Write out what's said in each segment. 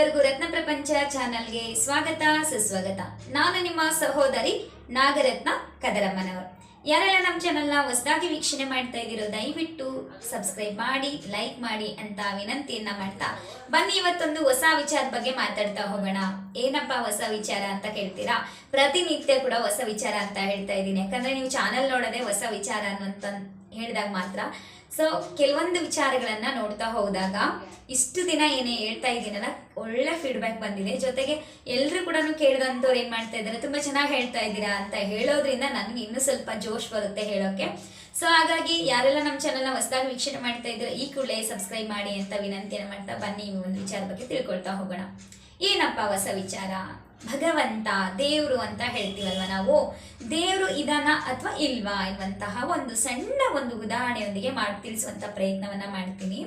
ಎಲ್ಲರಿಗೂ ರತ್ನ ಪ್ರಪಂಚ ಚಾನಲ್ಗೆ ಸ್ವಾಗತ, ಸುಸ್ವಾಗತ. ನಾನು ನಿಮ್ಮ ಸಹೋದರಿ ನಾಗರತ್ನ ಕದರಮ್ಮನವರು. ಯಾರೆಲ್ಲ ನಮ್ಮ ಚಾನಲ್ನ ಹೊಸದಾಗಿ ವೀಕ್ಷಣೆ ಮಾಡ್ತಾ ಇದ್ದೀರೋ, ದಯವಿಟ್ಟು ಸಬ್ಸ್ಕ್ರೈಬ್ ಮಾಡಿ, ಲೈಕ್ ಮಾಡಿ ಅಂತ ವಿನಂತಿಯನ್ನ ಮಾಡ್ತಾ ಬನ್ನಿ ಇವತ್ತೊಂದು ಹೊಸ ವಿಚಾರದ ಬಗ್ಗೆ ಮಾತಾಡ್ತಾ ಹೋಗೋಣ. ಏನಪ್ಪ ಹೊಸ ವಿಚಾರ ಅಂತ ಕೇಳ್ತೀರಾ? ಪ್ರತಿನಿತ್ಯ ಕೂಡ ಹೊಸ ವಿಚಾರ ಅಂತ ಹೇಳ್ತಾ ಇದ್ದೀನಿ. ಯಾಕಂದ್ರೆ ನೀವು ಚಾನಲ್ ನೋಡೋದೇ ಹೊಸ ವಿಚಾರ ಅನ್ನುವಂತ ಹೇಳಿದಾಗ ಮಾತ್ರ ಸೊ ಕೆಲವೊಂದು ವಿಚಾರಗಳನ್ನ ನೋಡ್ತಾ ಹೋದಾಗ ಇಷ್ಟು ದಿನ ಏನೇ ಹೇಳ್ತಾ ಇದ್ದೀನಲ್ಲ ಒಳ್ಳೆ ಫೀಡ್ಬ್ಯಾಕ್ ಬಂದಿದೆ. ಜೊತೆಗೆ ಎಲ್ಲರೂ ಕೂಡ ಕೇಳಿದಂಥವ್ರು ಏನ್ ಮಾಡ್ತಾ ಇದ್ದಾರೆ, ತುಂಬಾ ಚೆನ್ನಾಗಿ ಹೇಳ್ತಾ ಇದ್ದೀರಾ ಅಂತ ಹೇಳೋದ್ರಿಂದ ನನಗೆ ಇನ್ನೂ ಸ್ವಲ್ಪ ಜೋಶ್ ಬರುತ್ತೆ ಹೇಳೋಕೆ. ಸೊ ಹಾಗಾಗಿ ಯಾರೆಲ್ಲ ನಮ್ಮ ಚಾನಲ್ನ ಹೊಸದಾಗಿ ವೀಕ್ಷಣೆ ಮಾಡ್ತಾ ಇದ್ರೆ ಈ ಕೂಡಲೇ ಸಬ್ಸ್ಕ್ರೈಬ್ ಮಾಡಿ ಅಂತ ವಿನಂತಿಯನ್ನು ಮಾಡ್ತಾ ಬನ್ನಿ. ಈ ಒಂದು ವಿಚಾರ ಬಗ್ಗೆ ತಿಳ್ಕೊಳ್ತಾ ಹೋಗೋಣ. ಏನಪ್ಪ ಹೊಸ ವಿಚಾರ? ಭಗವಂತ, ದೇವರು ಅಂತ ಹೇಳ್ತೀವಲ್ವ ನಾವು? ದೇವರು ಇದಾನ ಅಥವಾ ಇಲ್ವಾ ಎನ್ನುವಂತಹ ಒಂದು ಸಣ್ಣ ಒಂದು ಉದಾಹರಣೆಯೊಂದಿಗೆ ಮಾಡಿ ತಿಳಿಸುವಂತ ಪ್ರಯತ್ನವನ್ನ ಮಾಡ್ತೀನಿ.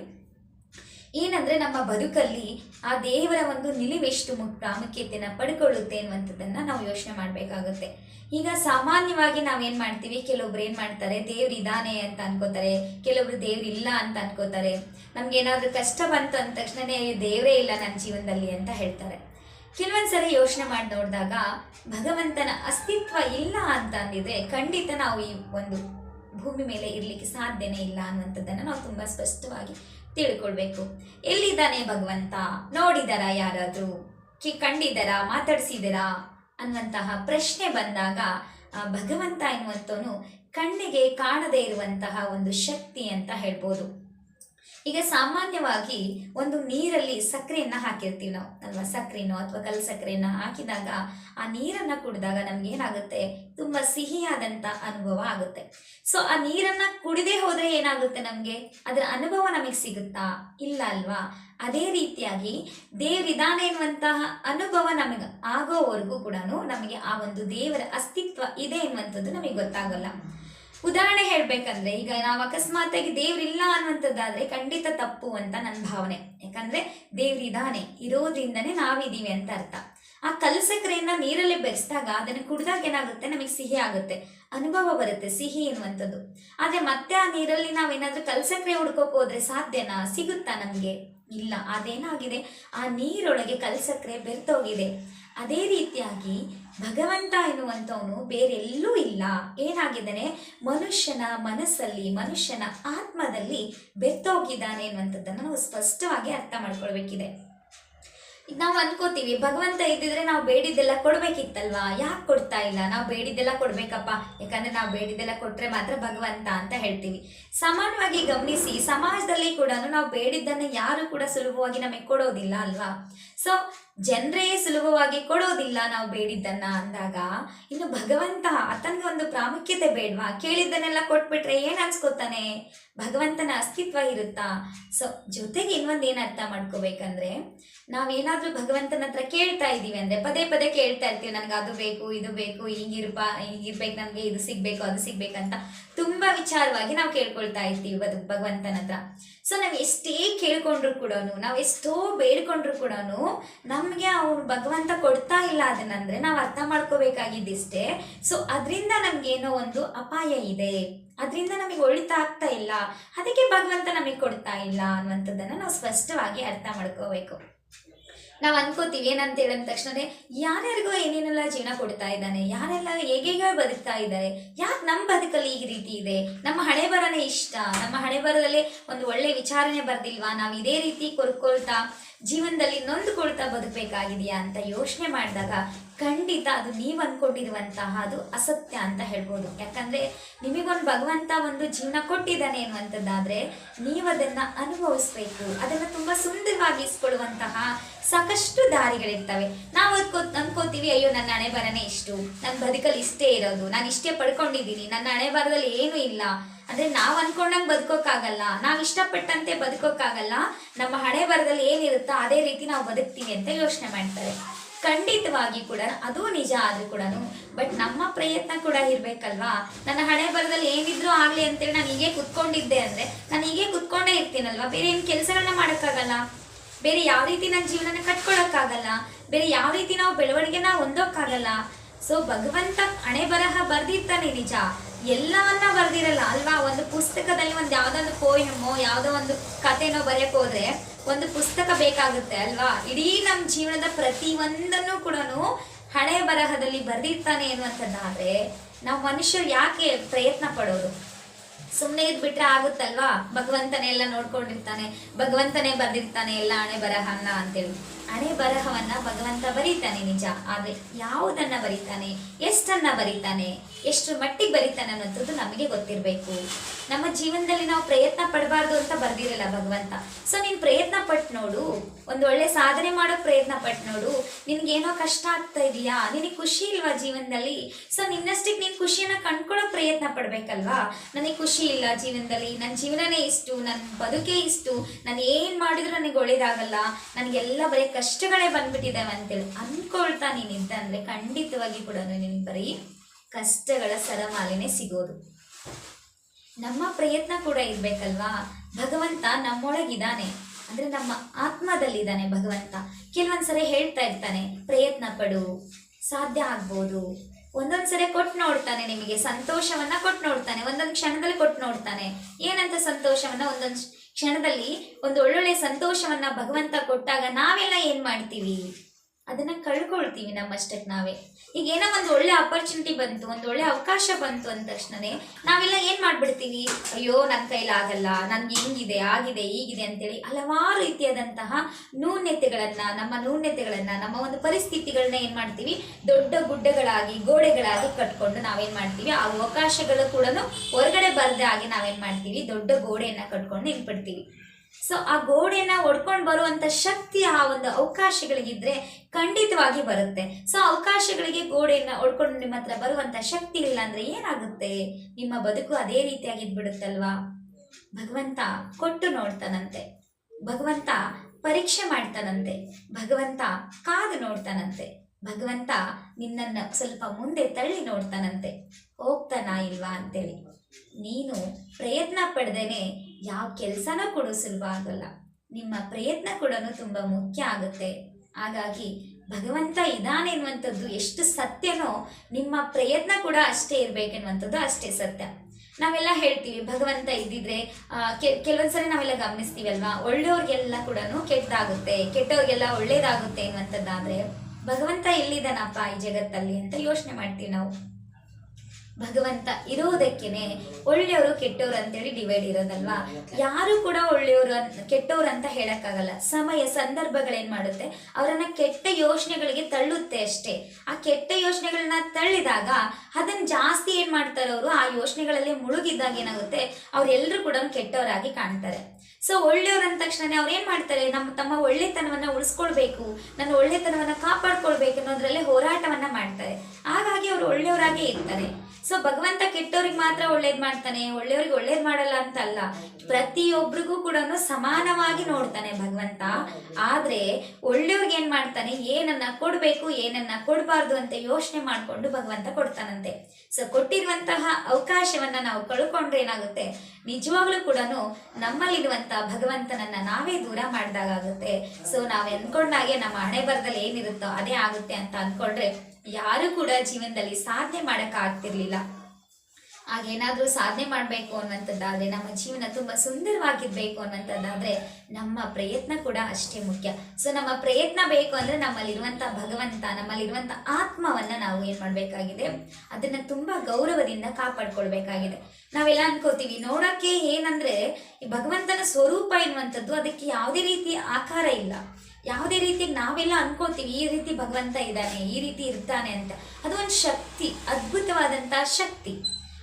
ಏನಂದ್ರೆ ನಮ್ಮ ಬದುಕಲ್ಲಿ ಆ ದೇವರ ಒಂದು ನಿಲುವೆಷ್ಟು ಮು- ಪ್ರಾಮುಖ್ಯತೆಯನ್ನ ಪಡ್ಕೊಳ್ಳುತ್ತೆ ಅನ್ನುವಂಥದ್ದನ್ನು ನಾವು ಯೋಚನೆ ಮಾಡಬೇಕಾಗುತ್ತೆ. ಈಗ ಸಾಮಾನ್ಯವಾಗಿ ನಾವೇನು ಮಾಡ್ತೀವಿ? ಕೆಲವೊಬ್ರು ಏನು ಮಾಡ್ತಾರೆ? ದೇವ್ರು ಇದಾನೆ ಅಂತ ಅನ್ಕೋತಾರೆ. ಕೆಲವೊಬ್ರು ದೇವ್ರು ಇಲ್ಲ ಅಂತ ಅನ್ಕೋತಾರೆ. ನಮ್ಗೆ ಏನಾದ್ರೂ ಕಷ್ಟ ಬಂತು ಅಂದ ತಕ್ಷಣನೇ ದೇವರೇ ಇಲ್ಲ ನನ್ನ ಜೀವನದಲ್ಲಿ ಅಂತ ಹೇಳ್ತಾರೆ. ಕೆಲವೊಂದ್ಸರಿ ಯೋಚನೆ ಮಾಡಿ ನೋಡಿದಾಗ ಭಗವಂತನ ಅಸ್ತಿತ್ವ ಇಲ್ಲ ಅಂತ ಅಂದಿದ್ರೆ ಖಂಡಿತ ನಾವು ಈ ಒಂದು ಭೂಮಿ ಮೇಲೆ ಇರಲಿಕ್ಕೆ ಸಾಧ್ಯನೇ ಇಲ್ಲ ಅನ್ನುವಂಥದ್ದನ್ನು ನಾವು ತುಂಬಾ ಸ್ಪಷ್ಟವಾಗಿ ತಿಳ್ಕೊಳ್ಬೇಕು. ಎಲ್ಲಿದ್ದಾನೆ ಭಗವಂತ? ನೋಡಿದಾರ ಯಾರಾದರೂ? ಕಿ ಕಂಡಿದ್ದಾರಾ ಮಾತಾಡಿಸಿದಾರಾ? ಅನ್ನುವಂತಹ ಪ್ರಶ್ನೆ ಬಂದಾಗ ಭಗವಂತ ಎನ್ನುವಂಥವನು ಕಣ್ಣಿಗೆ ಕಾಣದೇ ಇರುವಂತಹ ಒಂದು ಶಕ್ತಿ ಅಂತ ಹೇಳ್ಬೋದು. ಈಗ ಸಾಮಾನ್ಯವಾಗಿ ಒಂದು ನೀರಲ್ಲಿ ಸಕ್ಕರೆಯನ್ನ ಹಾಕಿರ್ತೀವಿ ನಾವು, ಅಲ್ವಾ? ಸಕ್ಕರೆನೋ ಅಥವಾ ಕಲ್ ಸಕ್ಕರೆಯನ್ನ ಹಾಕಿದಾಗ ಆ ನೀರನ್ನ ಕುಡಿದಾಗ ನಮ್ಗೆ ಏನಾಗುತ್ತೆ? ತುಂಬಾ ಸಿಹಿಯಾದಂತ ಅನುಭವ ಆಗುತ್ತೆ. ಸೊ ಆ ನೀರನ್ನ ಕುಡಿದೇ ಹೋದ್ರೆ ಏನಾಗುತ್ತೆ ನಮ್ಗೆ? ಅದರ ಅನುಭವ ನಮಗೆ ಸಿಗುತ್ತಾ? ಇಲ್ಲ ಅಲ್ವಾ? ಅದೇ ರೀತಿಯಾಗಿ ದೇವರಿದಾನೆ ಎನ್ನುವಂತಹ ಅನುಭವ ನಮಗೆ ಆಗೋವರೆಗೂ ಕೂಡ ನಮಗೆ ಆ ಒಂದು ದೇವರ ಅಸ್ತಿತ್ವ ಇದೆ ಎನ್ನುವಂಥದ್ದು ನಮಗೆ ಗೊತ್ತಾಗಲ್ಲ. ಉದಾಹರಣೆ ಹೇಳ್ಬೇಕಂದ್ರೆ, ಈಗ ನಾವು ಅಕಸ್ಮಾತಾಗಿ ದೇವ್ರಿಲ್ಲ ಅನ್ನುವಂಥದ್ದಾದ್ರೆ ಖಂಡಿತ ತಪ್ಪು ಅಂತ ನನ್ನ ಭಾವನೆ. ಯಾಕಂದ್ರೆ ದೇವ್ರಿದಾನೆ ಇರೋದ್ರಿಂದನೇ ನಾವಿದೀವಿ ಅಂತ ಅರ್ಥ. ಆ ಕಲ್ಸಕ್ರೆಯನ್ನ ನೀರಲ್ಲಿ ಬೆರೆಸಿದಾಗ ಅದನ್ನ ಕುಡಿದಾಗ ಏನಾಗುತ್ತೆ? ನಮಗೆ ಸಿಹಿ ಆಗುತ್ತೆ. ಅನುಭವ ಬರುತ್ತೆ ಸಿಹಿ ಎನ್ನುವಂಥದ್ದು. ಆದ್ರೆ ಮತ್ತೆ ಆ ನೀರಲ್ಲಿ ನಾವೇನಾದ್ರೂ ಕಲ್ಸಕ್ರೆ ಹುಡ್ಕೋಕ್ ಹೋದ್ರೆ ಸಾಧ್ಯನಾ? ಸಿಗುತ್ತಾ ನಮ್ಗೆ? ಇಲ್ಲ. ಅದೇನಾಗಿದೆ? ಆ ನೀರೊಳಗೆ ಕಲ್ಸಕ್ರೆ ಬೆರ್ತೋಗಿದೆ ಅದೇ ರೀತಿಯಾಗಿ ಭಗವಂತ ಎನ್ನುವಂಥವನು ಬೇರೆಲ್ಲೂ ಇಲ್ಲ. ಏನಾಗಿದ್ದಾನೆ? ಮನುಷ್ಯನ ಮನಸ್ಸಲ್ಲಿ, ಮನುಷ್ಯನ ಆತ್ಮದಲ್ಲಿ ಬೆತ್ತೋಗಿದ್ದಾನೆ ಅನ್ನುವಂಥದ್ದನ್ನು ನಾವು ಸ್ಪಷ್ಟವಾಗಿ ಅರ್ಥ ಮಾಡ್ಕೊಳ್ಬೇಕಿದೆ. ಈಗ ನಾವು ಅನ್ಕೋತೀವಿ, ಭಗವಂತ ಇದ್ದಿದ್ರೆ ನಾವು ಬೇಡಿದ್ದೆಲ್ಲ ಕೊಡ್ಬೇಕಿತ್ತಲ್ವಾ? ಯಾಕೆ ಕೊಡ್ತಾ ಇಲ್ಲ? ನಾವು ಬೇಡಿದ್ದೆಲ್ಲ ಕೊಡ್ಬೇಕಪ್ಪ. ಯಾಕಂದ್ರೆ ನಾವು ಬೇಡಿದ್ದೆಲ್ಲ ಕೊಟ್ರೆ ಮಾತ್ರ ಭಗವಂತ ಅಂತ ಹೇಳ್ತೀವಿ. ಸಾಮಾನ್ಯವಾಗಿ ಗಮನಿಸಿ, ಸಮಾಜದಲ್ಲಿ ಕೂಡ ನಾವು ಬೇಡಿದ್ದನ್ನ ಯಾರು ಕೂಡ ಸುಲಭವಾಗಿ ನಮಗೆ ಕೊಡೋದಿಲ್ಲ ಅಲ್ವಾ? ಸೊ ಜನರೇ ಸುಲಭವಾಗಿ ಕೊಡೋದಿಲ್ಲ ನಾವು ಬೇಡಿದ್ದನ್ನ ಅಂದಾಗ, ಇನ್ನು ಭಗವಂತ ಆತನಿಗೆ ಒಂದು ಪ್ರಾಮುಖ್ಯತೆ ಬೇಡ್ವಾ? ಕೇಳಿದ್ದನ್ನೆಲ್ಲ ಕೊಟ್ಬಿಟ್ರೆ ಏನ್ ಅನ್ಸ್ಕೊತಾನೆ? ಭಗವಂತನ ಅಸ್ತಿತ್ವ ಇರುತ್ತಾ? ಸೊ ಜೊತೆಗೆ ಇನ್ನೊಂದು ಏನ್ ಅರ್ಥ ಮಾಡ್ಕೋಬೇಕಂದ್ರೆ, ನಾವೇನಾದ್ರೂ ಭಗವಂತನ ಹತ್ರ ಕೇಳ್ತಾ ಇದೀವಿ ಅಂದ್ರೆ, ಪದೇ ಪದೇ ಕೇಳ್ತಾ ಇರ್ತೀವಿ, ನನ್ಗೆ ಅದು ಬೇಕು, ಇದು ಬೇಕು, ಹಿಂಗಿರ್ಪ, ಹಿಂಗಿರ್ಬೇಕು ನಮ್ಗೆ ಇದು ಸಿಗ್ಬೇಕು, ಅದು ಸಿಗ್ಬೇಕಂತ. ತುಂಬಾ ವಿಚಾರವಾಗಿ ನಾವು ಕೇಳ್ಕೊಳ್ತಾ ಇರ್ತೀವಿ ಭಗವಂತನ ಹತ್ರ. ಸೊ ನಾವ್ ಎಷ್ಟೇ ಕೇಳ್ಕೊಂಡ್ರು ಕೂಡ ನಾವು ಎಷ್ಟೋ ಬೇಡ್ಕೊಂಡ್ರು ಕೂಡ ನಮ್ಗೆ ಅವ್ರು ಭಗವಂತ ಕೊಡ್ತಾ ಇಲ್ಲ ಅದನ್ನಂದ್ರೆ ನಾವು ಅರ್ಥ ಮಾಡ್ಕೋಬೇಕಾಗಿದ್ದಿಷ್ಟೇ. ಸೊ ಅದರಿಂದ ನಮ್ಗೇನೋ ಒಂದು ಅಪಾಯ ಇದೆ. ಅದರಿಂದ ನಮಗೆ ಒಳಿತ ಆಗ್ತಾ ಇಲ್ಲ. ಅದಕ್ಕೆ ಭಗವಂತ ನಮಗೆ ಕೊಡ್ತಾ ಇಲ್ಲ ಅನ್ನುವಂಥದ್ದನ್ನ ನಾವು ಸ್ಪಷ್ಟವಾಗಿ ಅರ್ಥ ಮಾಡ್ಕೋಬೇಕು. ನಾವು ಅನ್ಕೋತೀವಿ, ಏನಂತ ಹೇಳಿದ ತಕ್ಷಣ ಯಾರ್ಯಾರಿಗೋ ಏನೇನೆಲ್ಲ ಜೀವನ ಕೊಡ್ತಾ ಇದ್ದಾನೆ, ಯಾರೆಲ್ಲ ಹೇಗೇಗ ಬದುಕ್ತಾ ಇದ್ದಾರೆ, ಯಾಕೆ ನಮ್ಮ ಬದುಕಲ್ಲಿ ಈ ರೀತಿ ಇದೆ? ನಮ್ಮ ಹಣೆ ಬರನೇ ಇಷ್ಟ, ನಮ್ಮ ಹಣೆ ಬರದಲ್ಲಿ ಒಂದು ಒಳ್ಳೆ ವಿಚಾರಣೆ ಬರ್ದಿಲ್ವಾ? ನಾವು ಇದೇ ರೀತಿ ಕೊರ್ಕೊಳ್ತಾ ಜೀವನದಲ್ಲಿ ನೊಂದುಕೊಳ್ತಾ ಬದುಕಬೇಕಾಗಿದೆಯಾ ಅಂತ ಯೋಚನೆ ಮಾಡಿದಾಗ ಖಂಡಿತ ಅದು ನೀವು ಅಂದ್ಕೊಂಡಿರುವಂತಹ ಅದು ಅಸತ್ಯ ಅಂತ ಹೇಳ್ಬೋದು. ಯಾಕಂದ್ರೆ ನಿಮಗೊಂದು ಭಗವಂತ ಒಂದು ಜೀವನ ಕೊಟ್ಟಿದ್ದಾನೆ ಅನ್ನುವಂಥದ್ದಾದರೆ ನೀವು ಅದನ್ನ ಅನುಭವಿಸ್ಬೇಕು. ಅದನ್ನ ತುಂಬಾ ಸುಂದರವಾಗಿಸ್ಕೊಳ್ಳುವಂತಹ ಸಾಕಷ್ಟು ದಾರಿಗಳಿರ್ತವೆ. ನಾವು ಅದ್ಕೋ, ಅನ್ಕೋತೀವಿ, ಅಯ್ಯೋ, ನನ್ನ ಹಣೆ ಬರನೇ ಇಷ್ಟು. ನನ್ನ ಬದುಕಲ್ಲಿ ಇಷ್ಟೇ ಇರೋದು. ನಾನು ಇಷ್ಟೇ ಪಡ್ಕೊಂಡಿದ್ದೀನಿ. ನನ್ನ ಹಣೆ ಬರದಲ್ಲಿ ಏನೂ ಇಲ್ಲ. ಅಂದ್ರೆ ನಾವು ಅಂದ್ಕೊಂಡಂಗೆ ಬದುಕೋಕ್ಕಾಗಲ್ಲ. ನಾವು ಇಷ್ಟಪಟ್ಟಂತೆ ಬದುಕೋಕ್ಕಾಗಲ್ಲ. ನಮ್ಮ ಹಣೆ ಬರದಲ್ಲಿ ಏನಿರುತ್ತೋ ಅದೇ ರೀತಿ ನಾವು ಬದುಕ್ತೀವಿ ಅಂತ ಯೋಚನೆ ಮಾಡ್ತಾರೆ. ಖಂಡಿತವಾಗಿ ಕೂಡ, ಅದು ನಿಜ ಆದ್ರೂ ಕೂಡ ಬಟ್ ನಮ್ಮ ಪ್ರಯತ್ನ ಕೂಡ ಇರ್ಬೇಕಲ್ವಾ? ನನ್ನ ಹಣೆ ಬರದಲ್ಲಿ ಏನಿದ್ರು ಆಗ್ಲಿ ಅಂತೇಳಿ ನಾನು ಹೀಗೆ ಕುತ್ಕೊಂಡಿದ್ದೆ ಅಂದ್ರೆ, ನಾನು ಹೀಗೆ ಕುತ್ಕೊಂಡೇ ಇರ್ತೀನಲ್ವಾ? ಬೇರೆ ಏನು ಕೆಲಸಗಳನ್ನ ಮಾಡೋಕ್ಕಾಗಲ್ಲ? ಬೇರೆ ಯಾವ ರೀತಿ ನನ್ನ ಜೀವನನ ಕಟ್ಕೊಳಕ್ಕಾಗಲ್ಲ? ಬೇರೆ ಯಾವ ರೀತಿ ನಾವು ಬೆಳವಣಿಗೆನ ಹೊಂದೋಕ್ಕಾಗಲ್ಲ? ಸೊ ಭಗವಂತ ಹಣೆ ಬರಹ ಬರ್ದಿರ್ತಾನೆ ನಿಜ. ಎಲ್ಲವನ್ನ ಬರ್ದಿರಲ್ಲ ಅಲ್ವಾ? ಒಂದು ಪುಸ್ತಕದಲ್ಲಿ ಒಂದು ಯಾವ್ದೊಂದು ಪೋಯಮೋ ಯಾವ್ದೋ ಒಂದು ಕಥೆನೋ ಬರೆಯಕ್ ಹೋದ್ರೆ ಒಂದು ಪುಸ್ತಕ ಬೇಕಾಗುತ್ತೆ ಅಲ್ವಾ? ಇಡೀ ನಮ್ಮ ಜೀವನದ ಪ್ರತಿ ಒಂದನ್ನು ಕೂಡ ಹಣೆ ಬರಹದಲ್ಲಿ ಬರ್ದಿರ್ತಾನೆ ಎನ್ನುವಂಥದ್ದಾದ್ರೆ ನಾವು ಮನುಷ್ಯರು ಯಾಕೆ ಪ್ರಯತ್ನ ಪಡೋದು? ಸುಮ್ಮನೆ ಇದ್ಬಿಟ್ರೆ ಆಗುತ್ತಲ್ವಾ? ಭಗವಂತನೇ ಎಲ್ಲ ನೋಡ್ಕೊಂಡಿರ್ತಾನೆ, ಭಗವಂತನೇ ಬರ್ದಿರ್ತಾನೆ ಎಲ್ಲ ಹಣೆ ಬರಹನ್ನ ಅಂತೇಳಿ. ಹಣೆ ಬರಹವನ್ನ ಭಗವಂತ ಬರೀತಾನೆ ನಿಜ. ಆದ್ರೆ ಯಾವುದನ್ನ ಬರೀತಾನೆ? ಎಷ್ಟನ್ನ ಬರೀತಾನೆ? ಎಷ್ಟು ಮಟ್ಟಿಗೆ ಬರೀತಾನೆ ಅನ್ನೋಂಥದ್ದು ನಮಗೆ ಗೊತ್ತಿರಬೇಕು. ನಮ್ಮ ಜೀವನದಲ್ಲಿ ನಾವು ಪ್ರಯತ್ನ ಪಡಬಾರ್ದು ಅಂತ ಬರ್ದಿರಲ್ಲ ಭಗವಂತ. ಸೊ ನೀನ್ ಪ್ರಯತ್ನ ಪಟ್ ನೋಡು. ಒಂದು ಒಳ್ಳೆ ಸಾಧನೆ ಮಾಡೋ ಪ್ರಯತ್ನ ಪಟ್ ನೋಡು. ನಿನ್ಗೇನೋ ಕಷ್ಟ ಆಗ್ತಾ ಇದೆಯಾ? ನಿನಗೆ ಖುಷಿ ಇಲ್ವಾ ಜೀವನದಲ್ಲಿ? ಸೊ ನಿನ್ನಷ್ಟಕ್ಕೆ ನೀನ್ ಖುಷಿಯನ್ನ ಕಂಡ್ಕೊಳ್ಳೋ ಪ್ರಯತ್ನ ಪಡ್ಬೇಕಲ್ವಾ? ನನಗೆ ಖುಷಿ ಇಲ್ಲ ಜೀವನದಲ್ಲಿ. ನನ್ನ ಜೀವನನೇ ಇಷ್ಟು. ನನ್ನ ಬದುಕೇ ಇಷ್ಟು. ನಾನು ಏನ್ ಮಾಡಿದ್ರು ನನಗೆ ಒಳ್ಳೇದಾಗಲ್ಲ. ನನಗೆಲ್ಲ ಬರೀ ಕಷ್ಟಗಳೇ ಬಂದ್ಬಿಟ್ಟಿದ್ದಾವೆ ಅಂತೇಳಿ ಅನ್ಕೊಳ್ತಾ ನೀನಿದ್ದ ಅಂದ್ರೆ ಖಂಡಿತವಾಗಿ ಕೂಡ ನಿನಗೆ ಬರೀ ಕಷ್ಟಗಳ ಸರಮಾಲೆನೆ ಸಿಗೋದು. ನಮ್ಮ ಪ್ರಯತ್ನ ಕೂಡ ಇರ್ಬೇಕಲ್ವಾ? ಭಗವಂತ ನಮ್ಮೊಳಗಿದ್ದಾನೆ. ಅಂದ್ರೆ ನಮ್ಮ ಆತ್ಮದಲ್ಲಿದ್ದಾನೆ ಭಗವಂತ. ಕೆಲವೊಂದ್ಸರಿ ಹೇಳ್ತಾ ಇರ್ತಾನೆ, ಪ್ರಯತ್ನ ಪಡು, ಸಾಧ್ಯ ಆಗ್ಬೋದು. ಒಂದೊಂದ್ಸರಿ ಕೊಟ್ಟು ನೋಡ್ತಾನೆ ನಿಮಗೆ, ಸಂತೋಷವನ್ನ ಕೊಟ್ಟು ನೋಡ್ತಾನೆ, ಒಂದೊಂದು ಕ್ಷಣದಲ್ಲಿ ಕೊಟ್ಟು ನೋಡ್ತಾನೆ. ಏನಂತ ಸಂತೋಷವನ್ನ ಒಂದೊಂದು ಕ್ಷಣದಲ್ಲಿ ಒಂದು ಒಳ್ಳೊಳ್ಳೆ ಸಂತೋಷವನ್ನ ಭಗವಂತ ಕೊಟ್ಟಾಗ ನಾವೆಲ್ಲ ಏನ್ ಮಾಡ್ತೀವಿ? ಅದನ್ನ ಕಳ್ಕೊಳ್ತೀವಿ ನಮ್ಮಷ್ಟಕ್ಕೆ ನಾವೇ. ಈಗ ಏನೋ ಒಂದು ಒಳ್ಳೆ ಅಪರ್ಚುನಿಟಿ ಬಂತು, ಒಂದು ಒಳ್ಳೆ ಅವಕಾಶ ಬಂತು ಅಂದ ತಕ್ಷಣನೇ ನಾವೆಲ್ಲ ಏನ್ ಮಾಡ್ಬಿಡ್ತೀವಿ? ಅಯ್ಯೋ ನನ್ನ ಕೈಲಾಗಲ್ಲ ನನ್ಗೆ ಹಿಂಗಿದೆ, ಆಗಿದೆ, ಹೀಗಿದೆ ಅಂತೇಳಿ ಹಲವಾರು ರೀತಿಯಾದಂತಹ ನ್ಯೂನ್ಯತೆಗಳನ್ನ ನಮ್ಮ ನ್ಯೂನ್ಯತೆಗಳನ್ನ ನಮ್ಮ ಒಂದು ಪರಿಸ್ಥಿತಿಗಳನ್ನ ಏನ್ ಮಾಡ್ತೀವಿ? ದೊಡ್ಡ ಗುಡ್ಡಗಳಾಗಿ, ಗೋಡೆಗಳಾಗಿ ಕಟ್ಕೊಂಡು ನಾವೇನ್ ಮಾಡ್ತೀವಿ? ಆ ಅವಕಾಶಗಳು ಕೂಡ ಹೊರಗಡೆ ಬರದೆ ಆಗಿ ನಾವೇನ್ ಮಾಡ್ತೀವಿ? ದೊಡ್ಡ ಗೋಡೆಯನ್ನ ಕಟ್ಕೊಂಡು ನಿಂತ್ಬಿಡ್ತೀವಿ ಸೊ ಆ ಗೋಡೆಯನ್ನ ಒಡ್ಕೊಂಡು ಬರುವಂತ ಶಕ್ತಿ ಆ ಒಂದು ಅವಕಾಶಗಳಿಗಿದ್ರೆ ಖಂಡಿತವಾಗಿ ಬರುತ್ತೆ. ಸೊ ಅವಕಾಶಗಳಿಗೆ ಗೋಡೆಯನ್ನ ಒಡ್ಕೊಂಡು ನಿಮ್ಮ ಹತ್ರ ಬರುವಂತ ಶಕ್ತಿ ಇಲ್ಲ ಅಂದ್ರೆ ಏನಾಗುತ್ತೆ? ನಿಮ್ಮ ಬದುಕು ಅದೇ ರೀತಿಯಾಗಿ ರೀತಿಯಾಗಿದ್ಬಿಡುತ್ತಲ್ವಾ ಭಗವಂತ ಕೊಟ್ಟು ನೋಡ್ತಾನಂತೆ. ಭಗವಂತ ಪರೀಕ್ಷೆ ಮಾಡ್ತಾನಂತೆ. ಭಗವಂತ ಕಾದು ನೋಡ್ತಾನಂತೆ. ಭಗವಂತ ನಿನ್ನನ್ನು ಸ್ವಲ್ಪ ಮುಂದೆ ತಳ್ಳಿ ನೋಡ್ತಾನಂತೆ. ಹೋಗ್ತಾನಾ ಇಲ್ವಾ ಅಂತೇಳಿ. ನೀನು ಪ್ರಯತ್ನ ಪಡ್ದೇನೆ ಯಾವ ಕೆಲಸನ ಕೂಡ ಸುಲಭ ಆಗಲ್ಲ. ನಿಮ್ಮ ಪ್ರಯತ್ನ ಕೂಡ ತುಂಬಾ ಮುಖ್ಯ ಆಗುತ್ತೆ. ಹಾಗಾಗಿ ಭಗವಂತ ಇದಾನೆ ಎನ್ನುವಂಥದ್ದು ಎಷ್ಟು ಸತ್ಯನೋ ನಿಮ್ಮ ಪ್ರಯತ್ನ ಕೂಡ ಅಷ್ಟೇ ಇರಬೇಕೆನ್ನುವಂಥದ್ದು ಅಷ್ಟೇ ಸತ್ಯ. ನಾವೆಲ್ಲ ಹೇಳ್ತೀವಿ, ಭಗವಂತ ಇದ್ದಿದ್ರೆ ಕೆಲವೊಂದ್ಸರಿ ನಾವೆಲ್ಲ ಗಮನಿಸ್ತೀವಿ ಅಲ್ವಾ ಒಳ್ಳೆಯವ್ರಿಗೆಲ್ಲ ಕೂಡ ಕೆಟ್ಟದಾಗುತ್ತೆ, ಕೆಟ್ಟವ್ರಿಗೆಲ್ಲ ಒಳ್ಳೇದಾಗುತ್ತೆ ಅನ್ನುವಂಥದ್ದಾದ್ರೆ ಭಗವಂತ ಎಲ್ಲಿದ್ದಾನಪ್ಪ ಈ ಜಗತ್ತಲ್ಲಿ ಅಂತ ಯೋಚನೆ ಮಾಡ್ತೀವಿ ನಾವು. ಭಗವಂತ ಇರೋದಕ್ಕೇನೆ ಒಳ್ಳೆಯವರು ಕೆಟ್ಟವರು ಅಂತೇಳಿ ಡಿವೈಡ್ ಇರೋದಲ್ವಾ? ಯಾರು ಕೂಡ ಒಳ್ಳೆಯವರು ಕೆಟ್ಟವರು ಅಂತ ಹೇಳಕ್ಕಾಗಲ್ಲ. ಸಮಯ, ಸಂದರ್ಭಗಳೇನ್ ಮಾಡುತ್ತೆ? ಅವರನ್ನ ಕೆಟ್ಟ ಯೋಚನೆಗಳಿಗೆ ತಳ್ಳುತ್ತೆ ಅಷ್ಟೇ. ಆ ಕೆಟ್ಟ ಯೋಚನೆಗಳನ್ನ ತಳ್ಳಿದಾಗ ಅದನ್ನ ಜಾಸ್ತಿ ಏನ್ ಮಾಡ್ತಾರೆ ಅವರು? ಆ ಯೋಚನೆಗಳಲ್ಲಿ ಮುಳುಗಿದ್ದಾಗ ಏನಾಗುತ್ತೆ? ಅವರೆಲ್ಲರೂ ಕೂಡ ಕೆಟ್ಟವರಾಗಿ ಕಾಣ್ತಾರೆ. ಸೊ ಒಳ್ಳೆಯವ್ರು ಅಂದ ತಕ್ಷಣ ಅವ್ರು ಏನ್ ಮಾಡ್ತಾರೆ? ನಮ್ಮ ತಮ್ಮ ಒಳ್ಳೆತನವನ್ನ ಉಳಿಸ್ಕೊಳ್ಬೇಕು, ನನ್ನ ಒಳ್ಳೆತನವನ್ನ ಕಾಪಾಡ್ಕೊಳ್ಬೇಕು ಅನ್ನೋದ್ರಲ್ಲೇ ಹೋರಾಟವನ್ನ ಮಾಡ್ತಾರೆ. ಹಾಗಾಗಿ ಅವ್ರು ಒಳ್ಳೆಯವರಾಗೇ ಇರ್ತಾರೆ. ಸೊ ಭಗವಂತ ಕೆಟ್ಟವ್ರಿಗೆ ಮಾತ್ರ ಒಳ್ಳೇದ್ ಮಾಡ್ತಾನೆ, ಒಳ್ಳೆಯವ್ರಿಗೆ ಒಳ್ಳೇದ್ ಮಾಡಲ್ಲ ಅಂತ ಅಲ್ಲ ಪ್ರತಿಯೊಬ್ಬರಿಗೂ ಕೂಡ ಸಮಾನವಾಗಿ ನೋಡ್ತಾನೆ ಭಗವಂತ. ಆದ್ರೆ ಒಳ್ಳೆಯವ್ರಿಗೆ ಏನ್ ಮಾಡ್ತಾನೆ? ಏನನ್ನ ಕೊಡ್ಬೇಕು, ಏನನ್ನ ಕೊಡಬಾರ್ದು ಅಂತ ಯೋಚನೆ ಮಾಡ್ಕೊಂಡು ಭಗವಂತ ಕೊಡ್ತಾನಂತೆ. ಸೊ ಕೊಟ್ಟಿರುವಂತಹ ಅವಕಾಶವನ್ನ ನಾವು ಕಳ್ಕೊಂಡ್ರೆ ಏನಾಗುತ್ತೆ? ನಿಜವಾಗ್ಲೂ ಕೂಡ ನಮ್ಮಲ್ಲಿರುವಂತ ಭಗವಂತನನ್ನ ನಾವೇ ದೂರ ಮಾಡ್ದಾಗುತ್ತೆ ಸೊ ನಾವ್ ಅನ್ಕೊಂಡಾಗೆ ನಮ್ಮ ಹಣೆ ಬರದಲ್ಲಿ ಏನಿರುತ್ತೋ ಅದೇ ಆಗುತ್ತೆ ಅಂತ ಅನ್ಕೊಂಡ್ರೆ ಯಾರು ಕೂಡ ಜೀವನದಲ್ಲಿ ಸಾಧನೆ ಮಾಡಕ್ ಆಗ್ತಿರ್ಲಿಲ್ಲ ಹಾಗೇನಾದ್ರೂ ಸಾಧನೆ ಮಾಡಬೇಕು ಅನ್ನುವಂಥದ್ದಾದ್ರೆ, ನಮ್ಮ ಜೀವನ ತುಂಬಾ ಸುಂದರವಾಗಿರ್ಬೇಕು ಅನ್ನೋಂಥದ್ದಾದರೆ ನಮ್ಮ ಪ್ರಯತ್ನ ಕೂಡ ಅಷ್ಟೇ ಮುಖ್ಯ. ಸೊ ನಮ್ಮ ಪ್ರಯತ್ನ ಬೇಕು ಅಂದ್ರೆ ನಮ್ಮಲ್ಲಿರುವಂತ ಭಗವಂತ ನಮ್ಮಲ್ಲಿರುವಂತ ಆತ್ಮವನ್ನ ನಾವು ಏನ್ ಮಾಡ್ಬೇಕಾಗಿದೆ? ಅದನ್ನ ತುಂಬಾ ಗೌರವದಿಂದ ಕಾಪಾಡ್ಕೊಳ್ಬೇಕಾಗಿದೆ. ನಾವೆಲ್ಲ ಅನ್ಕೋತೀವಿ ನೋಡಕ್ಕೆ ಏನಂದ್ರೆ ಈ ಭಗವಂತನ ಸ್ವರೂಪ ಎನ್ನುವಂಥದ್ದು ಅದಕ್ಕೆ ಯಾವುದೇ ರೀತಿಯ ಆಕಾರ ಇಲ್ಲ. ಯಾವುದೇ ರೀತಿ ನಾವೆಲ್ಲ ಅನ್ಕೋತೀವಿ ಈ ರೀತಿ ಭಗವಂತ ಇದ್ದಾನೆ, ಈ ರೀತಿ ಇರ್ತಾನೆ ಅಂತ. ಅದು ಒಂದು ಶಕ್ತಿ ಅದ್ಭುತವಾದಂತ ಶಕ್ತಿ.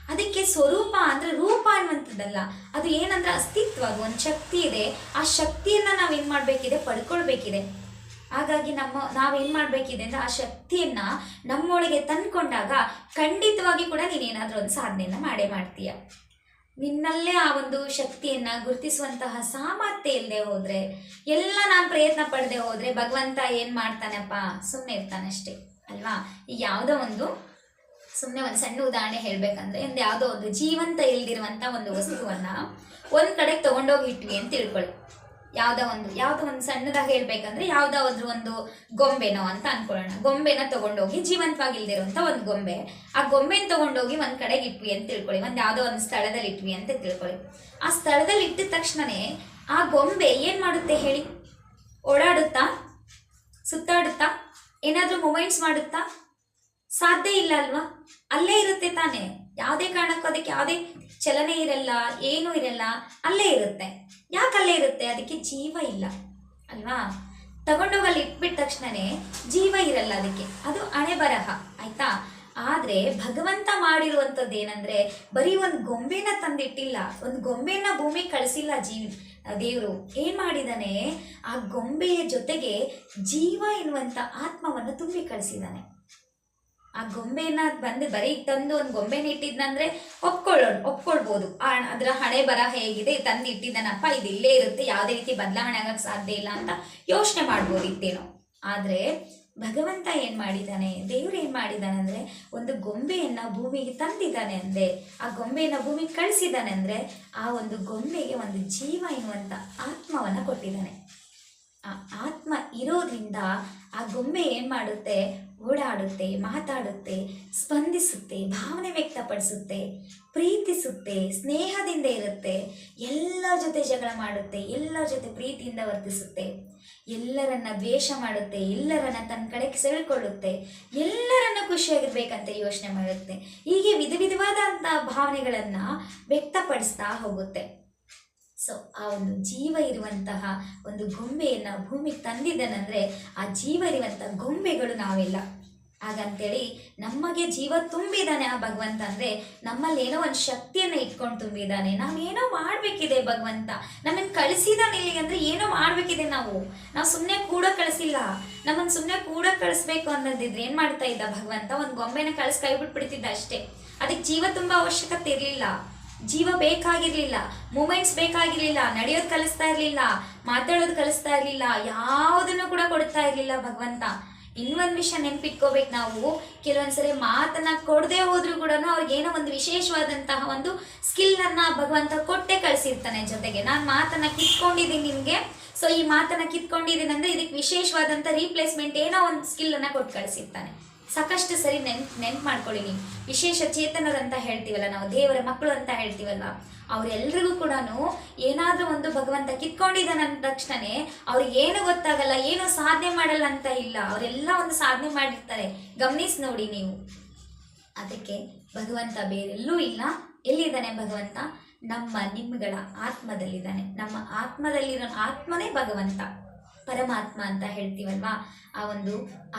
ಅದಕ್ಕೆ ಸ್ವರೂಪ ಅಂದ್ರೆ ರೂಪ ಅನ್ನುವಂಥದ್ದಲ್ಲ. ಅದು ಏನಂದ್ರೆ ಅಸ್ತಿತ್ವ, ಅದು ಒಂದು ಶಕ್ತಿ ಇದೆ. ಆ ಶಕ್ತಿಯನ್ನ ನಾವೇನು ಮಾಡಬೇಕಿದೆ? ಪಡ್ಕೊಳ್ಬೇಕಿದೆ. ಹಾಗಾಗಿ ನಮ್ಮ ನಾವೇನು ಮಾಡಬೇಕಿದೆ ಅಂದ್ರೆ ಆ ಶಕ್ತಿಯನ್ನ ನಮ್ಮೊಳಗೆ ತಂದ್ಕೊಂಡಾಗ ಖಂಡಿತವಾಗಿ ಕೂಡ ನೀನೇನಾದರೂ ಒಂದು ಸಾಧನೆಯನ್ನ ಮಾಡೇ ಮಾಡ್ತೀಯ. ನಿನ್ನಲ್ಲೇ ಆ ಒಂದು ಶಕ್ತಿಯನ್ನ ಗುರುತಿಸುವಂತಹ ಸಾಮರ್ಥ್ಯ ಇಲ್ಲದೆ ಹೋದ್ರೆ, ಎಲ್ಲ ನಾನು ಪ್ರಯತ್ನ ಪಡದೆ ಹೋದ್ರೆ ಭಗವಂತ ಏನ್ ಮಾಡ್ತಾನಪ್ಪ? ಸುಮ್ಮನೆ ಇರ್ತಾನಷ್ಟೇ ಅಲ್ವಾ? ಈ ಯಾವುದೋ ಒಂದು ಸುಮ್ಮನೆ ಒಂದು ಸಣ್ಣ ಉದಾಹರಣೆ ಹೇಳ್ಬೇಕಂದ್ರೆ, ಒಂದು ಯಾವುದೋ ಒಂದು ಜೀವಂತ ಇಲ್ದಿರುವಂತ ಒಂದು ವಸ್ತುವನ್ನ ಒಂದ್ ಕಡೆಗೆ ತಗೊಂಡೋಗಿ ಇಟ್ವಿ ಅಂತ ತಿಳ್ಕೊಳ್ಳಿ ಯಾವ್ದೋ ಒಂದು ಯಾವ್ದೋ ಒಂದು ಸಣ್ಣದಾಗಿ ಹೇಳ್ಬೇಕಂದ್ರೆ ಯಾವ್ದಾದ್ರು ಒಂದು ಗೊಂಬೆನೋ ಅಂತ ಅನ್ಕೊಳ್ಳೋಣ. ಗೊಂಬೆನ ತಗೊಂಡೋಗಿ ಜೀವಂತವಾಗಿ ಇಲ್ದಿರುವಂತ ಒಂದು ಗೊಂಬೆ. ಆ ಗೊಂಬೆನ ತಗೊಂಡೋಗಿ ಒಂದ್ ಕಡೆಗೆ ಇಟ್ವಿ ಅಂತ ತಿಳ್ಕೊಳ್ಳಿ, ಒಂದ್ ಯಾವ್ದೋ ಒಂದು ಸ್ಥಳದಲ್ಲಿ ಇಟ್ವಿ ಅಂತ ತಿಳ್ಕೊಳ್ಳಿ. ಆ ಸ್ಥಳದಲ್ಲಿ ಇಟ್ಟಿದ ತಕ್ಷಣನೇ ಆ ಗೊಂಬೆ ಏನ್ ಮಾಡುತ್ತೆ ಹೇಳಿ? ಓಡಾಡುತ್ತಾ? ಸುತ್ತಾಡುತ್ತಾ? ಏನಾದ್ರೂ ಮೂಮೆಂಟ್ಸ್ ಮಾಡುತ್ತಾ? ಸಾಧ್ಯ ಇಲ್ಲ ಅಲ್ವಾ? ಅಲ್ಲೇ ಇರುತ್ತೆ ತಾನೇ. ಯಾವುದೇ ಕಾರಣಕ್ಕೂ ಅದಕ್ಕೆ ಯಾವುದೇ ಚಲನೆ ಇರಲ್ಲ, ಏನೂ ಇರಲ್ಲ, ಅಲ್ಲೇ ಇರುತ್ತೆ. ಯಾಕೆ ಅಲ್ಲೇ ಇರುತ್ತೆ? ಅದಕ್ಕೆ ಜೀವ ಇಲ್ಲ, ಅಲ್ವಾ? ತಗೊಂಡೋಗಲ್ಲಿ ಇಟ್ಬಿಟ್ಟ ತಕ್ಷಣನೇ ಜೀವ ಇರಲ್ಲ ಅದಕ್ಕೆ. ಅದು ಹಣೆ ಬರಹ ಆಯ್ತಾ? ಆದ್ರೆ ಭಗವಂತ ಮಾಡಿರುವಂಥದ್ದು ಏನಂದ್ರೆ ಬರೀ ಒಂದು ಗೊಂಬೆನ ತಂದಿಟ್ಟಿಲ್ಲ, ಒಂದು ಗೊಂಬೆನ ಭೂಮಿ ಕಳಿಸಿಲ್ಲ ಜೀವ, ದೇವರು. ಏನು ಮಾಡಿದಾನೆ? ಆ ಗೊಂಬೆಯ ಜೊತೆಗೆ ಜೀವ ಎನ್ನುವಂಥ ಆತ್ಮವನ್ನು ತುಂಬಿ ಕಳಿಸಿದಾನೆ. ಆ ಗೊಂಬೆನ ಬಂದು ಬರೀ ತಂದು ಒಂದು ಗೊಂಬೆನ ಇಟ್ಟಿದ್ನಂದ್ರೆ ಒಪ್ಕೊಳ್ಳೋಣ ಒಪ್ಕೊಳ್ಬೋದು. ಅದರ ಹಣೆ ಬರ ಹೇಗಿದೆ, ತಂದು ಇಟ್ಟಿದ್ದಾನಪ್ಪ, ಇದು ಇಲ್ಲೇ ಇರುತ್ತೆ, ಯಾವುದೇ ರೀತಿ ಬದಲಾವಣೆ ಆಗಕ್ಕೆ ಸಾಧ್ಯ ಇಲ್ಲ ಅಂತ ಯೋಚನೆ ಮಾಡ್ಬೋದಿತ್ತೇನೋ ಆದರೆ ಭಗವಂತ ಏನು ಮಾಡಿದ್ದಾನೆ ದೇವ್ರು ಏನು ಮಾಡಿದಾನೆ ಅಂದ್ರೆ ಒಂದು ಗೊಂಬೆಯನ್ನ ಭೂಮಿಗೆ ತಂದಿದ್ದಾನೆ ಅಂದರೆ ಆ ಗೊಂಬೆಯನ್ನು ಭೂಮಿಗೆ ಕಳಿಸಿದ್ದಾನೆ ಅಂದ್ರೆ ಆ ಒಂದು ಗೊಂಬೆಗೆ ಒಂದು ಜೀವ ಎನ್ನುವಂಥ ಆತ್ಮವನ್ನ ಕೊಟ್ಟಿದ್ದಾನೆ. ಆ ಆತ್ಮ ಇರೋದ್ರಿಂದ ಆ ಗೊಂಬೆ ಏನು ಮಾಡುತ್ತೆ ಓಡಾಡುತ್ತೆ, ಮಾತಾಡುತ್ತೆ, ಸ್ಪಂದಿಸುತ್ತೆ, ಭಾವನೆ ವ್ಯಕ್ತಪಡಿಸುತ್ತೆ, ಪ್ರೀತಿಸುತ್ತೆ, ಸ್ನೇಹದಿಂದ ಇರುತ್ತೆ ಎಲ್ಲರ ಜೊತೆ ಜಗಳ ಮಾಡುತ್ತೆ ಎಲ್ಲರ ಜೊತೆ ಪ್ರೀತಿಯಿಂದ ವರ್ತಿಸುತ್ತೆ. ಎಲ್ಲರನ್ನ ದ್ವೇಷ ಮಾಡುತ್ತೆ, ಎಲ್ಲರನ್ನ ತನ್ನ ಕಡೆಗೆ ಸೆಳ್ಕೊಳ್ಳುತ್ತೆ ಎಲ್ಲರನ್ನ ಖುಷಿಯಾಗಿರ್ಬೇಕಂತ ಯೋಚನೆ ಮಾಡುತ್ತೆ. ಹೀಗೆ ವಿಧ ವಿಧವಾದಂಥ ಭಾವನೆಗಳನ್ನ ವ್ಯಕ್ತಪಡಿಸ್ತಾ ಹೋಗುತ್ತೆ. ಸೊ ಆ ಒಂದು ಜೀವ ಇರುವಂತಹ ಒಂದು ಗೊಂಬೆಯನ್ನ ಭೂಮಿಗೆ ತಂದಿದ್ದಾನಂದ್ರೆ ಆ ಜೀವ ಇರುವಂಥ ಗೊಂಬೆಗಳು ನಾವೆಲ್ಲ. ಹಾಗಂತೇಳಿ ನಮಗೆ ಜೀವ ತುಂಬಿದಾನೆ ಆ ಭಗವಂತ ಅಂದ್ರೆ ನಮ್ಮಲ್ಲಿ ಏನೋ ಒಂದು ಶಕ್ತಿಯನ್ನ ಇಟ್ಕೊಂಡು ತುಂಬಿದಾನೆ ನಾವೇನೋ ಮಾಡಬೇಕಿದೆ ಭಗವಂತ. ನಮ್ಮನ್ನು ಕಳಿಸಿದಾನೆ ಇಲ್ಲಿ ಅಂದ್ರೆ ಏನೋ ಮಾಡಬೇಕಿದೆ ನಾವು. ನಾವು ಸುಮ್ಮನೆ ಕೂಡ ಕಳಿಸಿಲ್ಲ. ನಮ್ಮನ್ನು ಸುಮ್ಮನೆ ಕೂಡ ಕಳಿಸ್ಬೇಕು ಅನ್ನೋದಿದ್ರೆ ಏನು ಮಾಡ್ತಾ ಇದ್ದ ಭಗವಂತ? ಒಂದು ಗೊಂಬೆನ ಕಳಿಸ್ ಕೈ ಬಿಟ್ಬಿಡ್ತಿದ್ದ ಅಷ್ಟೇ. ಅದಕ್ಕೆ ಜೀವ ತುಂಬ ಅವಶ್ಯಕತೆ ಇರಲಿಲ್ಲ. ಜೀವ ಬೇಕಾಗಿರ್ಲಿಲ್ಲ ಮೂಮೆಂಟ್ಸ್ ಬೇಕಾಗಿರ್ಲಿಲ್ಲ, ನಡೆಯೋದು ಕಲಿಸ್ತಾ ಇರ್ಲಿಲ್ಲ, ಮಾತಾಡೋದು ಕಲಿಸ್ತಾ ಇರ್ಲಿಲ್ಲ, ಯಾವುದನ್ನು ಕೂಡ ಕೊಡ್ತಾ ಇರ್ಲಿಲ್ಲ ಭಗವಂತ. ಇನ್ನೊಂದು ವಿಷಯ ನೆನ್ಪಿಟ್ಕೋಬೇಕು ನಾವು. ಕೆಲವೊಂದ್ಸರಿ ಮಾತನ್ನ ಕೊಡದೆ ಹೋದ್ರೂ ಕೂಡ ಅವ್ರಿಗೇನೋ ಒಂದು ವಿಶೇಷವಾದಂತಹ ಒಂದು ಸ್ಕಿಲ್ ಅನ್ನ ಭಗವಂತ ಕೊಟ್ಟೆ ಕಳಿಸಿರ್ತಾನೆ ಜೊತೆಗೆ. ನಾನು ಮಾತನ್ನ ಕಿತ್ಕೊಂಡಿದ್ದೀನಿ ನಿಮ್ಗೆ. ಸೊ ಈ ಮಾತನ್ನ ಕಿತ್ಕೊಂಡಿದ್ದೀನಿ ಅಂದ್ರೆ ಇದಕ್ಕೆ ವಿಶೇಷವಾದಂತ ರೀಪ್ಲೇಸ್ಮೆಂಟ್ ಏನೋ ಒಂದು ಸ್ಕಿಲ್ ಅನ್ನ ಕೊಟ್ಟು ಕಳಿಸಿರ್ತಾನೆ. ಸಾಕಷ್ಟು ಸರಿ ನೆನ್ಪ್ ನೆನ್ಪು ಮಾಡ್ಕೊಳ್ಳಿ ನೀವು ವಿಶೇಷ ಚೇತನರಂತ ಹೇಳ್ತೀವಲ್ಲ, ನಾವು ದೇವರ ಮಕ್ಕಳು ಅಂತ ಹೇಳ್ತೀವಲ್ಲ ಅವರೆಲ್ಲರಿಗೂ ಕೂಡ ಏನಾದರೂ ಒಂದು ಭಗವಂತ ಕಿತ್ಕೊಂಡಿದ್ದಾನೆ ಅಂದ ತಕ್ಷಣನೇ ಅವ್ರಿಗೆ ಏನು ಗೊತ್ತಾಗಲ್ಲ, ಏನು ಸಾಧನೆ ಮಾಡಲ್ಲ ಅಂತ ಇಲ್ಲ. ಅವರೆಲ್ಲ ಒಂದು ಸಾಧನೆ ಮಾಡಿರ್ತಾರೆ. ಗಮನಿಸಿ ನೋಡಿ ನೀವು. ಅದಕ್ಕೆ ಭಗವಂತ ಬೇರೆಲ್ಲೂ ಇಲ್ಲ. ಎಲ್ಲಿದ್ದಾನೆ ಭಗವಂತ? ನಮ್ಮ ನಿಮ್ಮಗಳ ಆತ್ಮದಲ್ಲಿದ್ದಾನೆ. ನಮ್ಮ ಆತ್ಮದಲ್ಲಿರೋ ಆತ್ಮನೇ ಭಗವಂತ. ಪರಮಾತ್ಮ ಅಂತ ಹೇಳ್ತೀವಲ್ವಾ? ಆ ಒಂದು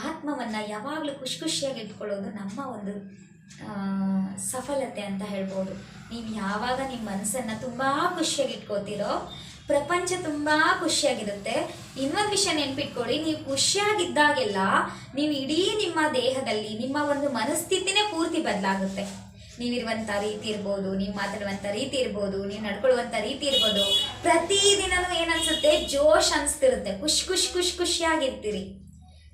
ಆತ್ಮವನ್ನು ಯಾವಾಗಲೂ ಖುಷಿ ಖುಷಿಯಾಗಿ ಇಟ್ಕೊಳ್ಳೋದು ನಮ್ಮ ಒಂದು ಸಫಲತೆ ಅಂತ ಹೇಳ್ಬೋದು. ನೀವು ಯಾವಾಗ ನಿಮ್ಮ ಮನಸ್ಸನ್ನು ತುಂಬ ಖುಷಿಯಾಗಿ ಇಟ್ಕೋತೀರೋ ಪ್ರಪಂಚ ತುಂಬ ಖುಷಿಯಾಗಿರುತ್ತೆ. ಇನ್ನೊಂದು ವಿಷಯ ನೆನ್ಪಿಟ್ಕೊಳ್ಳಿ ನೀವು ಖುಷಿಯಾಗಿದ್ದಾಗೆಲ್ಲ ನೀವು ಇಡೀ ನಿಮ್ಮ ದೇಹದಲ್ಲಿ, ನಿಮ್ಮ ಒಂದು ಮನಸ್ಥಿತಿನೇ ಪೂರ್ತಿ ಬದಲಾಗುತ್ತೆ. ನೀವಿರುವಂಥ ರೀತಿ ಇರ್ಬೋದು, ನೀವು ಮಾತಾಡುವಂಥ ರೀತಿ ಇರ್ಬೋದು, ನೀವು ನಡ್ಕೊಳ್ಳುವಂಥ ರೀತಿ ಇರ್ಬೋದು, ಪ್ರತಿದಿನನೂ ಏನನ್ಸುತ್ತೆ? ಜೋಶ್ ಅನಿಸ್ತಿರುತ್ತೆ. ಖುಷಿ ಖುಷಿ ಖುಷಿ ಖುಷಿಯಾಗಿರ್ತೀರಿ.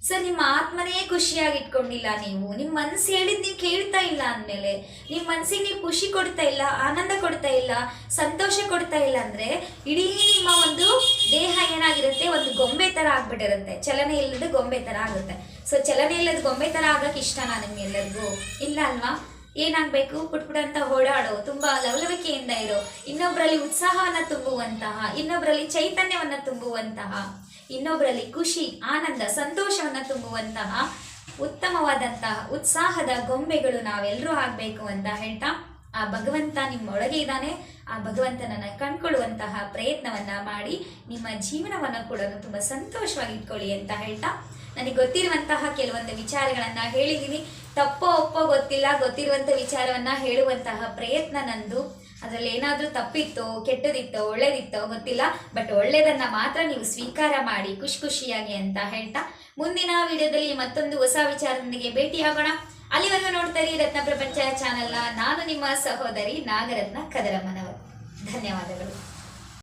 ಸೊ ನಿಮ್ಮ ಆತ್ಮನೇ ಖುಷಿಯಾಗಿ ಇಟ್ಕೊಂಡಿಲ್ಲ ನೀವು ನಿಮ್ಮ ಮನಸ್ಸು ಹೇಳಿದ್ ನೀವು ಕೇಳ್ತಾ ಇಲ್ಲ ಅಂದಮೇಲೆ ನಿಮ್ಮ ಮನಸ್ಸಿಗೆ ನೀವು ಖುಷಿ ಕೊಡ್ತಾ ಇಲ್ಲ, ಆನಂದ ಕೊಡ್ತಾ ಇಲ್ಲ, ಸಂತೋಷ ಕೊಡ್ತಾ ಇಲ್ಲ ಅಂದ್ರೆ, ಇಡೀ ನಿಮ್ಮ ಒಂದು ದೇಹ ಏನಾಗಿರುತ್ತೆ? ಒಂದು ಗೊಂಬೆ ತರ ಆಗ್ಬಿಟ್ಟಿರುತ್ತೆ. ಚಲನೆ ಇಲ್ಲದ ಗೊಂಬೆ ತರ ಆಗುತ್ತೆ. ಸೊ ಚಲನೆ ಇಲ್ಲದ ಗೊಂಬೆ ತರ ಆಗಕ್ಕೆ ಇಷ್ಟನಾ ನಿಮ್ಗೆಲ್ಲರಿಗೂ? ಇಲ್ಲ ಅಲ್ವಾ? ಏನಾಗಬೇಕು? ಪುಟ್ಪುಟ ಅಂತ ಓಡಾಡೋ. ತುಂಬಾ ಲವಲವಿಕೆಯಿಂದ ಇರೋ. ಇನ್ನೊಬ್ಬರಲ್ಲಿ ಉತ್ಸಾಹವನ್ನ ತುಂಬುವಂತಹ ಇನ್ನೊಬ್ಬರಲ್ಲಿ ಚೈತನ್ಯವನ್ನ ತುಂಬುವಂತಹ ಇನ್ನೊಬ್ಬರಲ್ಲಿ ಖುಷಿ, ಆನಂದ, ಸಂತೋಷವನ್ನ ತುಂಬುವಂತಹ, ಉತ್ತಮವಾದಂತಹ, ಉತ್ಸಾಹದ ಗೊಂಬೆಗಳು ನಾವೆಲ್ಲರೂ ಆಗ್ಬೇಕು ಅಂತ ಹೇಳ್ತಾ, ಆ ಭಗವಂತ ನಿಮ್ಮೊಳಗೆ ಇದ್ದಾನೆ. ಆ ಭಗವಂತನನ್ನ ಕಂಡ್ಕೊಳ್ಳುವಂತಹ ಪ್ರಯತ್ನವನ್ನ ಮಾಡಿ, ನಿಮ್ಮ ಜೀವನವನ್ನು ಕೂಡ ತುಂಬಾ ಸಂತೋಷವಾಗಿ ಇಟ್ಕೊಳ್ಳಿ ಅಂತ ಹೇಳ್ತಾ ನನಗೆ ಗೊತ್ತಿರುವಂತಹ ಕೆಲವೊಂದು ವಿಚಾರಗಳನ್ನ ಹೇಳಿದ್ದೀನಿ ತಪ್ಪೋ ಒಪ್ಪ ಗೊತ್ತಿಲ್ಲ, ಗೊತ್ತಿರುವಂತ ವಿಚಾರವನ್ನ ಹೇಳುವಂತಹ ಪ್ರಯತ್ನ ನಂದು. ಅದ್ರಲ್ಲಿ ಏನಾದ್ರೂ ತಪ್ಪಿತ್ತೋ, ಕೆಟ್ಟದಿತ್ತೋ, ಒಳ್ಳೇದಿತ್ತೋ ಗೊತ್ತಿಲ್ಲ. ಬಟ್ ಒಳ್ಳೇದನ್ನ ಮಾತ್ರ ನೀವು ಸ್ವೀಕಾರ ಮಾಡಿ, ಖುಷಿ ಖುಷಿಯಾಗಿ ಅಂತ ಹೇಳ್ತಾ. ಮುಂದಿನ ವಿಡಿಯೋದಲ್ಲಿ ಮತ್ತೊಂದು ಹೊಸ ವಿಚಾರದೊಂದಿಗೆ ಭೇಟಿಯಾಗೋಣ ಅಲ್ಲಿವರೆಗೂ ನೋಡ್ತಾ ಇರಿ ರತ್ನ ಪ್ರಪಂಚ ಚಾನೆಲ್ನ. ನಾನು ನಿಮ್ಮ ಸಹೋದರಿ ನಾಗರತ್ನ ಕದರಮ್ಮನವರು. ಧನ್ಯವಾದಗಳು.